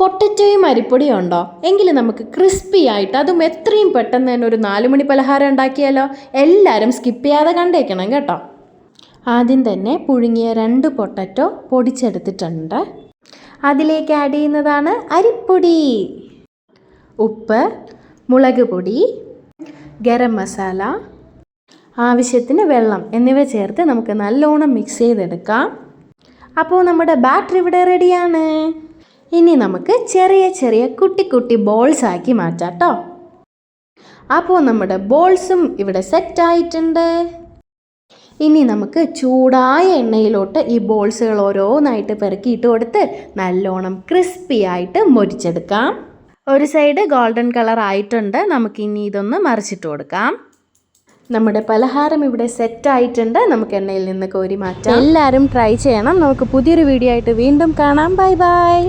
പൊട്ടറ്റോയും അരിപ്പൊടിയും ഉണ്ടോ? എങ്കിൽ നമുക്ക് ക്രിസ്പി ആയിട്ട് അതും എത്രയും പെട്ടെന്ന് തന്നെ ഒരു നാലുമണി പലഹാരം ഉണ്ടാക്കിയാലോ? എല്ലാവരും സ്കിപ്പ് ചെയ്യാതെ കണ്ടേക്കണം കേട്ടോ. ആദ്യം തന്നെ പുഴുങ്ങിയ രണ്ട് പൊട്ടറ്റോ പൊടിച്ചെടുത്തിട്ടുണ്ട്. അതിലേക്ക് ആഡ് ചെയ്യുന്നതാണ് അരിപ്പൊടി. ഉപ്പ് മുളക് പൊടി ഗരം മസാല ആവശ്യത്തിന് വെള്ളം എന്നിവ ചേർത്ത് നമുക്ക് നല്ലോണം മിക്സ് ചെയ്തെടുക്കാം. അപ്പോൾ നമ്മുടെ ബാറ്റർ ഇവിടെ റെഡിയാണ് ഇനി നമുക്ക് ചെറിയ ചെറിയ കുട്ടി കുട്ടി ബോൾസ് ആക്കി മാറ്റാം കേട്ടോ അപ്പോൾ നമ്മുടെ ബോൾസും ഇവിടെ സെറ്റ് ആയിട്ടുണ്ട്. ഇനി നമുക്ക് ചൂടായ എണ്ണയിലോട്ട് ഈ ബോൾസുകൾ ഓരോന്നായിട്ട് പെറുക്കിയിട്ട് കൊടുത്ത് നല്ലോണം ക്രിസ്പി ആയിട്ട് മൊരിച്ചെടുക്കാം. ഒരു സൈഡ് ഗോൾഡൻ കളർ ആയിട്ടുണ്ട്. നമുക്ക് ഇനി ഇതൊന്ന് മറിച്ചിട്ട് കൊടുക്കാം. നമ്മുടെ പലഹാരം ഇവിടെ സെറ്റ് ആയിട്ടുണ്ട്. നമുക്ക് എണ്ണയിൽ നിന്ന് കോരി മാറ്റാം. എല്ലാവരും ട്രൈ ചെയ്യണം. നമുക്ക് പുതിയൊരു വീഡിയോ ആയിട്ട് വീണ്ടും കാണാം. Bye bye